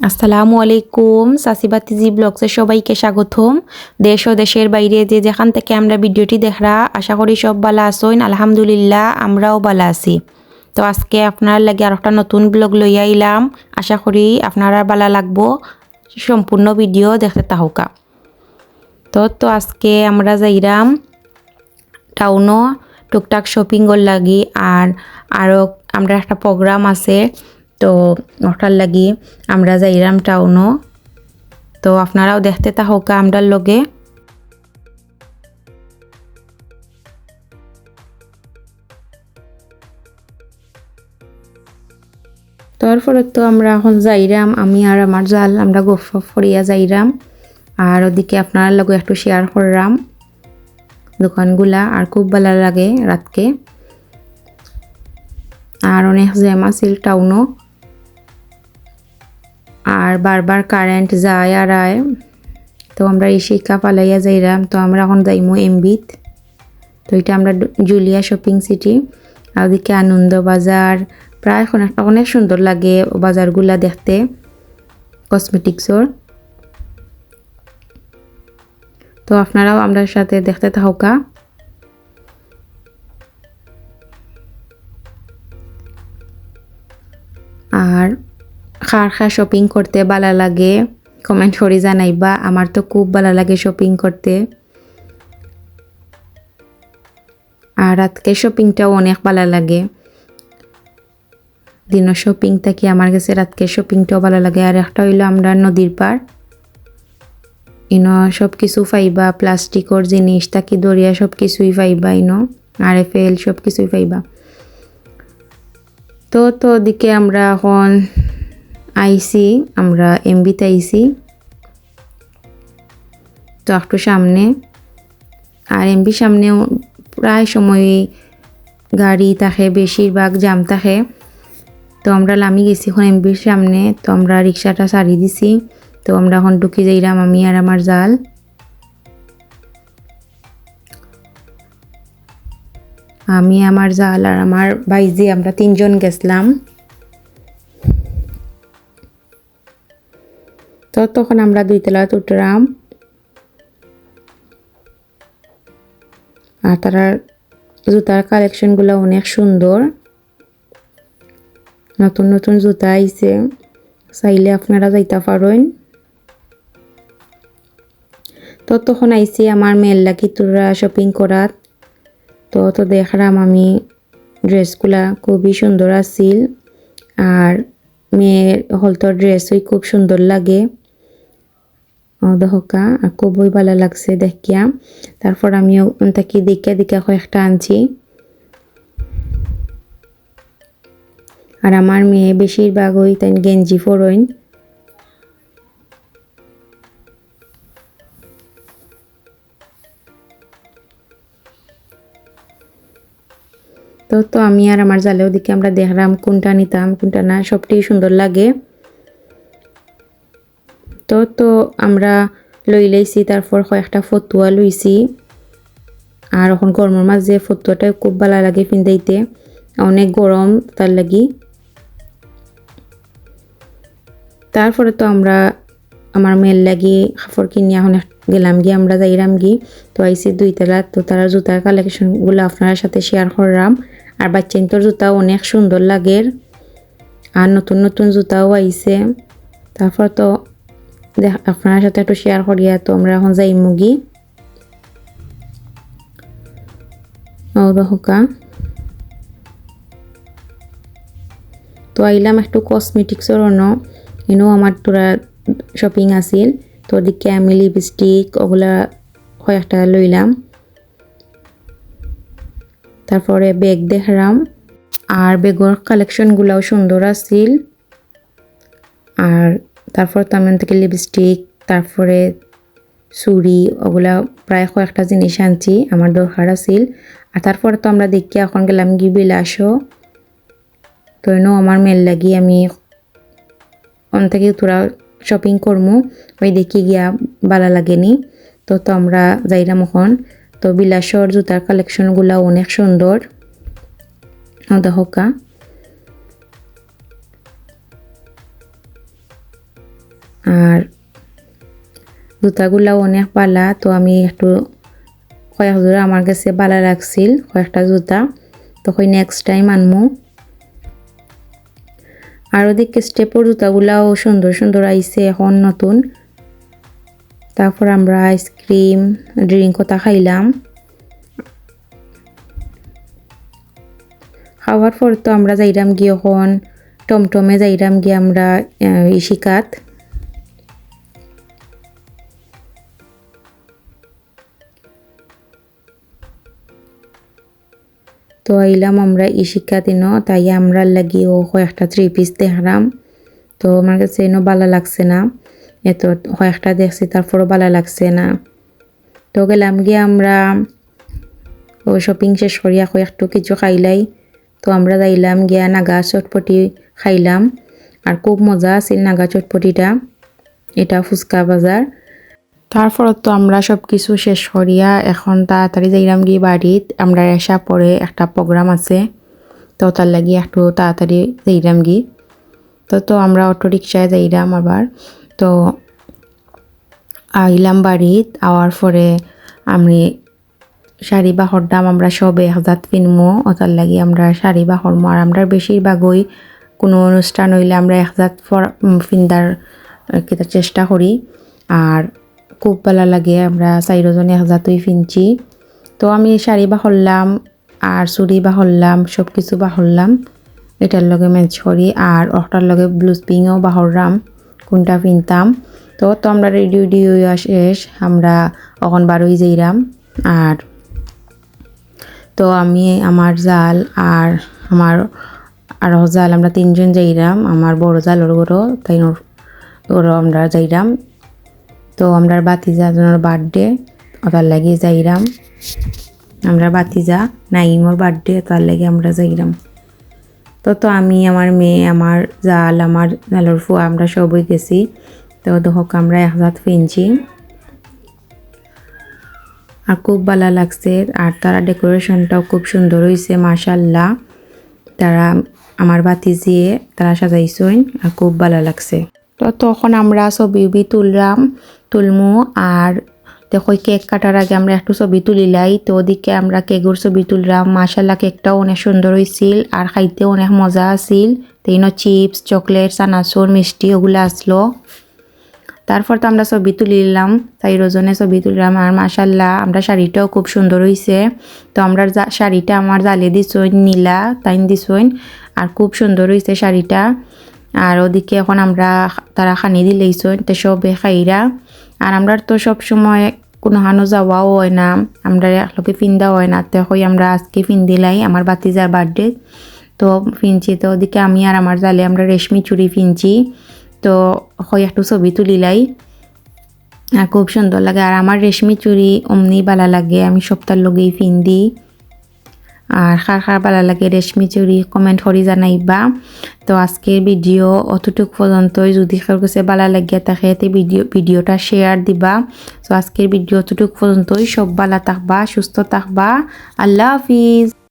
আসসালামু আলাইকুম সাসিবাতিজি ব্লগসে সবাইকে স্বাগতম। দেশ ও দেশের বাইরে যে যেখান থেকে আমরা ভিডিওটি দেখরা, আশা করি সব ভালো আসইন আলহামদুলিল্লাহ আমরাও ভালো আছি। তো আজকে আপনার লাগে আর একটা নতুন ব্লগ লইয়া আইলাম। আশা করি আপনারা ভালো লাগবো, সম্পূর্ণ ভিডিও দেখতে তাহকা তো তো আজকে আমরা যাইরাম টাউনও টুকটাক শপিংয়ের লাগি আর আরও আমরা একটা প্রোগ্রাম আছে তো ওটার লাগি আমরা যাইরাম টাউনও। তো আপনারাও দেখতে থাকা আমরার লগে। তারপরে তো আমরা এখন যাইরাম, আমি আর আমার জাল, আমরা গফ ফরিয়া যাইরাম। আর ওদিকে আপনার লগে একটু শেয়ার করলাম দোকানগুলা আর খুব ভালো লাগে রাতকে। আর অনেক জ্যাম আছিল টাউনও। আর বারবার কারেন্ট যায় আর আয়। তো আমরা এই শিক্ষা পালাইয়া যাইরাম। তো আমরা এখন যাইমু এমবিত। তো এটা আমরা জুলিয়া শপিং সিটি আর ওদিকে আনন্দ বাজার। প্রায় অনেক অনেক সুন্দর লাগে বাজারগুলা দেখতে। কসমেটিক্সর তো আপনারাও আমরা সাথে দেখতে থাকা খার খা শপিং করতে ভালো লাগে। কমেন্ট করে জানাইবা, আমার তো খুব ভালো লাগে শপিং করতে। আর রাতকে শপিংটাও অনেক ভালো লাগে। দিনের শপিং থাকি, আমার কাছে রাতকে শপিংটাও ভালো লাগে। আর একটা হইল আমরা নদীর পার ইনো সব কিছু পাইবা, প্লাস্টিকর জিনিস তাকি দরিয়া সব কিছুই পাইবা ইনো। আর এফ এল সব কিছুই পাইবা। তো তো ওদিকে আমরা এখন আইসি, আমরা এমবিতে আইসি। তো একটু সামনে। আর এমবির সামনেও প্রায় সময় গাড়ি থাকে, বেশিরভাগ জাম থাকে। তো আমরা লামি গেছি এখন এমবির সামনে, তো আমরা রিক্সাটা সারি দিছি। তো আমরা এখন ঢুকে যাইলাম আমি আর আমার জাল। আমি, আমার জাল আর আমার বাইজি আমরা তিনজন গেছিলাম। তো তখন আমরা দুই তলায় উঠলাম। আর তারা জুতার কালেকশনগুলো অনেক সুন্দর। নতুন নতুন জুতা আইছে। চাইলে আপনারা যাইতে পারেন। তো তখন আইসি আমার মেয়ের লাগি তোরা শপিং করাত। তো তো দেখলাম আমি ড্রেসগুলা খুবই সুন্দর আছিল। আর মেয়ের হলতর ড্রেসই খুব সুন্দর লাগে। দহকা খুবই ভালো লাগছে দেখিয়া। তারপর আমিও তাকে দেখিয়া দেখে কয়েকটা আনছি। আর আমার মেয়ে বেশিরভাগ ওই তাই গেঞ্জি ফরইন তো তো আমি আর আমার জালেও দিকে আমরা দেখলাম কোনটা নিতাম। কোনটা না সবটাই সুন্দর লাগে। তো তো আমরা লই লাইছি তারপর কয়েকটা ফতুয়া লইছি আর এখন গরমের মাঝে ফতুয়াটা খুব ভালো লাগে পিন্দাইতে অনেক গরম তার লাগি। তারপরে তো আমরা আমার মেয়ের লাগি কাপড় কিনে এখন গেলাম গিয়ে আমরা যাইরাম গি তো আইসি দুই তলা তো তারা জুতার কালেকশনগুলো আপনার সাথে শেয়ার করলাম আর বাচ্চাইন্তর জুতাও অনেক সুন্দর লাগের আর নতুন নতুন জুতাও আইছে তারপর তো আপনার সাথে একটু শেয়ার করিয়া তো আমরা এখন যাই মুগি। ও দহকা তো আইলাম একটু কসমেটিক্সের অন্য এনেও আমার তোরা শপিং আছিল। তো ওদিকে আমি লিপস্টিক ওগুলা কয়েকটা লইলাম। তারপরে ব্যাগ দেখলাম। আর বেগর কালেকশনগুলাও সুন্দর আছিল। আর তারপর তো আমি থেকে লিপস্টিক তারপরে চুড়ি, ওগুলা প্রায় কয়েকটা জিনিস আনছি, আমার দরকার আছিল। আর তারপরে তো আমরা দেখি এখন গেলাম গি বিলাসও তো আমার মেল লাগি আমি অন থেকে তোরা শপিং করমু, ওই দেখি গিয়া ভালো লাগেনি। তো তো আমরা যাইলাম এখন। তো বিলাসর জুতার কালেকশনগুলো অনেক সুন্দর। দেখকা আর জুতাগুলাও অনেক পালা, তো আমি একটু কয়েক জোড়া আমার কাছে ভালো লাগছিল কয়েকটা জুতা। তখন নেক্সট টাইম আনমু। আর ওদিকে স্টেপর জুতাগুলাও সুন্দর সুন্দর আইছে, এখন নতুন। তারপর আমরা আইসক্রিম, ড্রিঙ্ক কথা খাইলাম। খাওয়ার পর তো আমরা যাইরাম গিয়ে এখন টমটমে যাইরাম গিয়ে আমরা ইশিকাত তো আইলাম আমরা ইশিকা দিন, তাই আমরা লাগি ও কয়েকটা থ্রি পিস দেখলাম তো আমার কাছে এনো ভালো লাগছে না। এত কয়েকটা দেখছি, তারপরও ভালো লাগছে না। তো গেলাম গিয়ে আমরা ও শপিং শেষ করিয়া কয়েকটু কিছু খাইলাই তো আমরা যাইলাম গিয়া নাগা চটপটি খাইলাম। আর খুব মজা আছিল নাগা চটপটিটা। এটা ফুচকা বাজার। তারপর তো আমরা সব কিছু শেষ করিয়া এখন তাড়াতাড়ি যাইলাম গিয়ে বাড়িত। আমরা এসা পরে একটা প্রোগ্রাম আছে। তো তার লাগি একটু তাড়াতাড়ি যাইলাম গি তো তো আমরা অটো রিক্সায় যাইলাম আবার। তো আইলাম বাড়িত। আওয়ার পরে আমি শাড়ি বাহর দাম আমরা সবে হাজার কিনবো ওটার লাগি আমরা শাড়ি বাহর আর আমরা বেশিরভাগই কোনো অনুষ্ঠান হইলে আমরা এক হাজার ফিন্দার চেষ্টা করি। আর খুব ভালো লাগে, আমরা হাজার তুই ফিনছি তো আমি শাড়ি বাহরলাম, আর চুড়ি বাহরলাম সব কিছু বাহরলাম। এটার লগে ম্যাচ করি, আর ওটার লগে ব্লুজ পিংও বাহরলাম, কোনটা পিনতাম তো তো আমরা রেডি উডি শেষ, আমরা অখন বারোই যাইরাম, আর তো আমি, আমার জাল, আর আমার আরও জাল, আমরা তিনজন যাইরাম, আমার বড় জাল ওর বড়, তাই ওরও আমরা যাইরাম। তো আমরা বাতিজা জনের বার্থডে ওটার লাগে যাইরাম। আমরা বাতিজা নাইমোর বার্থডে তার লাগে আমরা যাইরাম। তো তো আমি, আমার মেয়ে, আমার জাল, আমার জালর ফুয়া, আমরা সবই গেছি। তো দহক আমরা এক হাজার ফিনছি আর খুব ভালো লাগছে, আর তারা ডেকোরেশনটাও খুব সুন্দর হয়েছে মাশাল্লাহ তারা, আমার বাতি দিয়ে তারা সাজাইছেন, আর খুব ভালো লাগছে। তো তখন আমরা ছবি তুললাম তুলমু আর দেখো কেক কাটার আগে আমরা একটু ছবি তুলিলাই তো ওদিকে আমরা কেকের ছবি তুললাম। মাশাল্লাহ কেকটাও অনেক সুন্দর হয়েছিল আর খাইতে অনেক মজা আছিল। তেইন চিপস, চকলেট, চানাচুর, মিষ্টি ওগুলো আসলো। তারপর তো আমরা ছবি তুলিলাম চাইরজনে ছবি তুললাম আর মাসাল্লাহ আমরা শাড়িটাও খুব সুন্দর হয়েছে তো আমরা শাড়িটা আমার জালে দিছইন, নীলা তাইন দিছইন আর খুব সুন্দর হয়েছে শাড়িটা। আর ওদিকে এখন আমরা তারা খানি দিলেইছইন। তো সবে খাইরা আর আমরা তো সব সময় কোনো হানো যাওয়াও হয় না আমরা একলোকে ফিন্দা হয় না। তো হই আমরা আজকে ফিন্দিলাই, আমার বাতিজার বার্থডে। তো ফিনছি, তো ওদিকে আমি আর আমার জালে আমরা রেশমি চুড়ি ফিনছি। তো হয় একটু ছবি তুলিলাই। আর খুব সুন্দর লাগে। আর আমার রেশমি চুড়ি অমনি বালা লাগে, আমি সপ্তাহ লগেই ফিন দিই আর খার খার ভালো লাগে রেশমি চুরি কমেন্ট করি জানাইবা। তো আজকের ভিডিও অতটুক পর্যন্তই। যদি কারোর কাছে ভালো লাগিয়া থাকে তে ভিডিও ভিডিওটা শেয়ার দিবা। তো আজকের ভিডিও অতটুক পর্যন্তই। সব ভালো থাকবা, সুস্থ থাকবা। আল্লাহ হাফিজ।